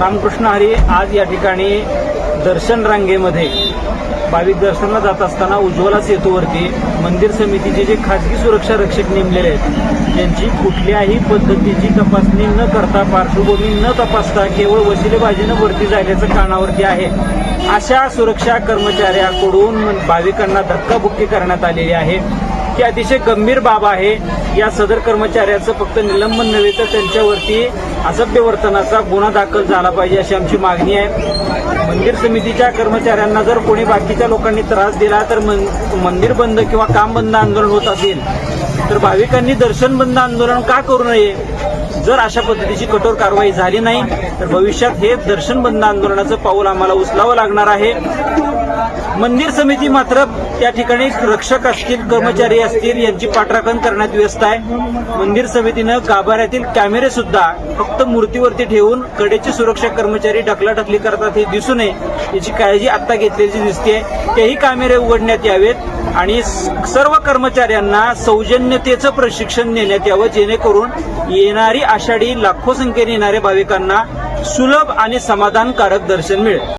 रामकृष्ण हरी आज या ठिकाणी दर्शन रांगेमध्ये भाविक दर्शनाला जात असताना उज्ज्वला सेतूवरती मंदिर समितीचे जे खासगी सुरक्षा रक्षक नेमलेले आहेत यांची कुठल्याही पद्धतीची तपासणी न करता पार्श्वभूमी न तपासता केवळ वशिलेबाजीनं वरती जायल्याचं कानावरती आहे. अशा सुरक्षा कर्मचाऱ्याकडून भाविकांना धक्काबुक्की करण्यात आलेली आहे. ही अतिशय गंभीर बाब आहे. या सदर कर्मचाऱ्याचं फक्त निलंबन नव्हे तर त्यांच्यावरती असभ्य वर्तनाचा गुन्हा दाखल झाला पाहिजे अशी आमची मागणी आहे. मंदिर समितीच्या कर्मचाऱ्यांना जर कोणी बाकीच्या लोकांनी त्रास दिला तर मंदिर बंद किंवा काम बंद आंदोलन होत असेल तर भाविकांनी दर्शन बंद आंदोलन का करू नये? जर अशा पद्धतीची कठोर कारवाई झाली नाही तर भविष्यात हे दर्शन बंद आंदोलनाचं पाऊल आम्हाला उचलावं लागणार आहे. मंदिर समिती मात्र त्या ठिकाणी रक्षक असतील कर्मचारी असतील यांची पाठराखण करण्यात व्यस्त आहे. मंदिर समितीनं गाभाऱ्यातील कॅमेरे सुद्धा फक्त मूर्तीवरती ठेवून कडेचे सुरक्षा कर्मचारी ढकलाढकली करतात हे दिसू नये याची काळजी आता घेतलेली दिसते तेही कॅमेरे उघडण्यात यावेत आणि स- सर्व कर्मचाऱ्यांना सौजन्यतेचं प्रशिक्षण देण्यात यावं जेणेकरून येणारी आषाढी लाखो संख्येने येणाऱ्या भाविकांना सुलभ आणि समाधानकारक दर्शन मिळेल.